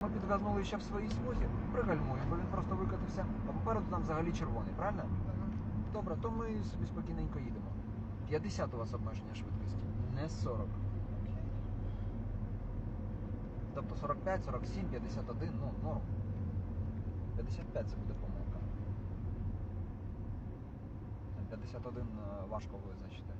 Ми підгазнули ще в своїй смузі, пригальмуємо, бо він просто викотився, а попереду там взагалі червоний, правильно? Добре, то ми собі спокійненько їдемо. 50 у вас обмеження швидкості, не 40. Тобто 45, 47, 51, ну, норм. 55 це буде помилка. 51 е, важко визначити.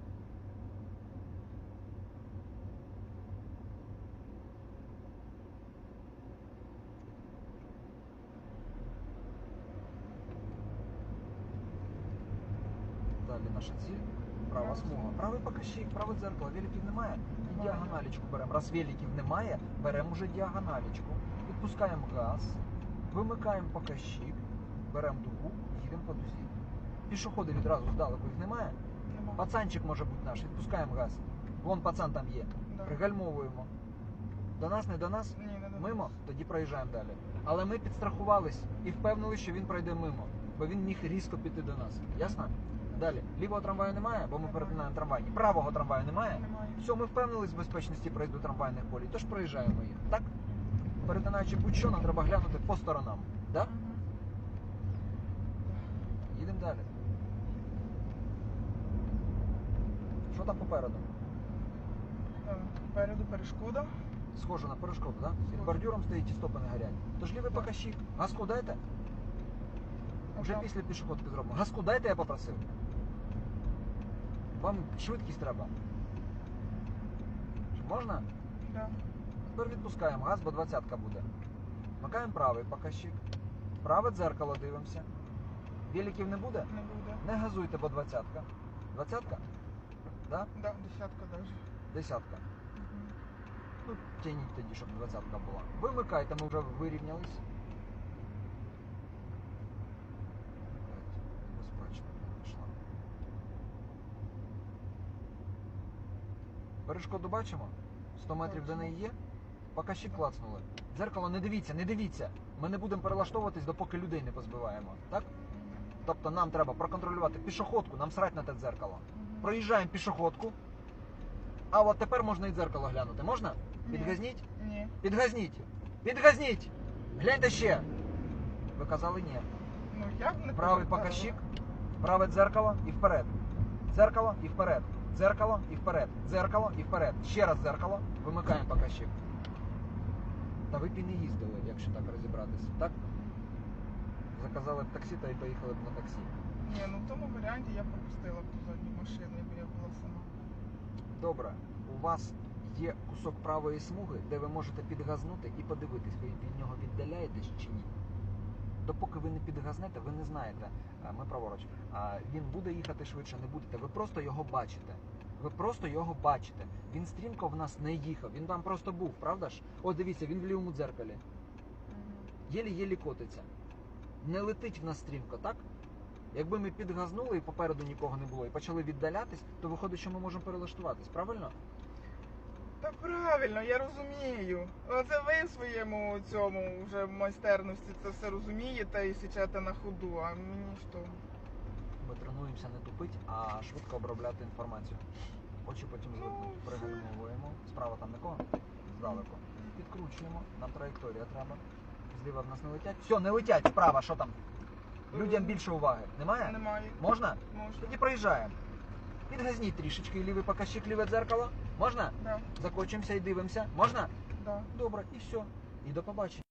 Далі наша ціль. Права смуга. Правий покажчик, праве дзеркало, великів немає. І діагоналічку беремо. Раз великів немає, беремо вже діагоналічку. Відпускаємо газ, вимикаємо покажчик, беремо дугу, їдемо по дузі. Пішоходи відразу здалеку їх немає. Пацанчик може бути наш, відпускаємо газ. Вон пацан там є. Пригальмовуємо. До нас, не до нас? Мимо, тоді проїжджаємо далі. Але ми підстрахувались і впевнили, що він пройде мимо, бо він міг різко піти до нас. Ясно? Далі. Лівого трамваю немає, бо ми перетинаємо трамвайні. Правого трамваю немає. Все, ми впевнились в безпечності проїзду трамвайних полій, тож проїжджаємо їх. Так? Перетинаючи будь-що, нам треба глянути по сторонам. Так? Їдемо далі. Що там попереду? Попереду перешкода. Схоже на перешкоду, так? Під бордюром стоїть і стопи не горять. Тож лівий покащик. Газку дайте. Вже після пішоходки зробимо. Газку дайте, я попросив. Вам швидкість треба. Можна? Да. Тепер відпускаємо газ, бо двадцятка буде. Вмикаємо правий покащик. Праве дзеркало дивимося. Великів не буде? Не буде. Не газуйте, бо двадцятка. Двадцятка? Да? Да, десятка даже. Десятка. Мгм. Ну, тяніть тоді, щоб двадцятка була. Вимикайте, ми вже вирівнялись. Перешкоду бачимо? 100 метрів до неї є? Покажчик клацнули. Дзеркало не дивіться, не дивіться. Ми не будемо перелаштовуватись, допоки людей не позбиваємо. Так? Тобто нам треба проконтролювати пішоходку, нам срать на те дзеркало. Проїжджаємо пішоходку. А от тепер можна і дзеркало глянути. Можна? Ні. Підгазніть? Ні. Підгазніть! Підгазніть! Гляньте ще! Ви казали ні. Ну як не Правий покажчик, праве дзеркало і вперед. Дзеркало і вперед. Дзеркало і вперед. Дзеркало і вперед. Ще раз дзеркало. Вимикаємо покажчик. Та ви б і не їздили, якщо так розібратися. Так? Заказали б таксі та й поїхали б на таксі. Ні, ну в тому варіанті я пропустила б ту задню машину, якби я була сама. Добре, у вас є кусок правої смуги, де ви можете підгазнути і подивитись, ви від нього віддаляєтесь чи ні. Допоки ви не підгазнете, ви не знаєте, ми праворуч, він буде їхати швидше, не будете. Ви просто його бачите. Ви просто його бачите. Він стрімко в нас не їхав, він там просто був, правда ж? О, дивіться, він в лівому дзеркалі. Єлі-єлі котиться. Не летить в нас стрімко, так? Якби ми підгазнули і попереду нікого не було і почали віддалятись, то виходить, що ми можемо перелаштуватись, правильно? Та правильно, я розумію. Оце ви в своєму цьому вже майстерності це все розумієте і січете на ходу, а мені що? Ми тренуємося не тупить, а швидко обробляти інформацію. Очі потім Ну, звикнуть. Пригальмовуємо. Справа там нікого? Здалеку. Підкручуємо. Нам траєкторія треба. Зліва в нас не летять. Все, не летять справа, що там? Людям більше уваги. Немає? Немає. Можна? Можна. Тоді проїжджаємо. Підгазніть трішечки лівий показчик, ліве дзеркало. Можна? Да, Закочимося і дивимося. Можна? да. Добре, і все. І до побачення.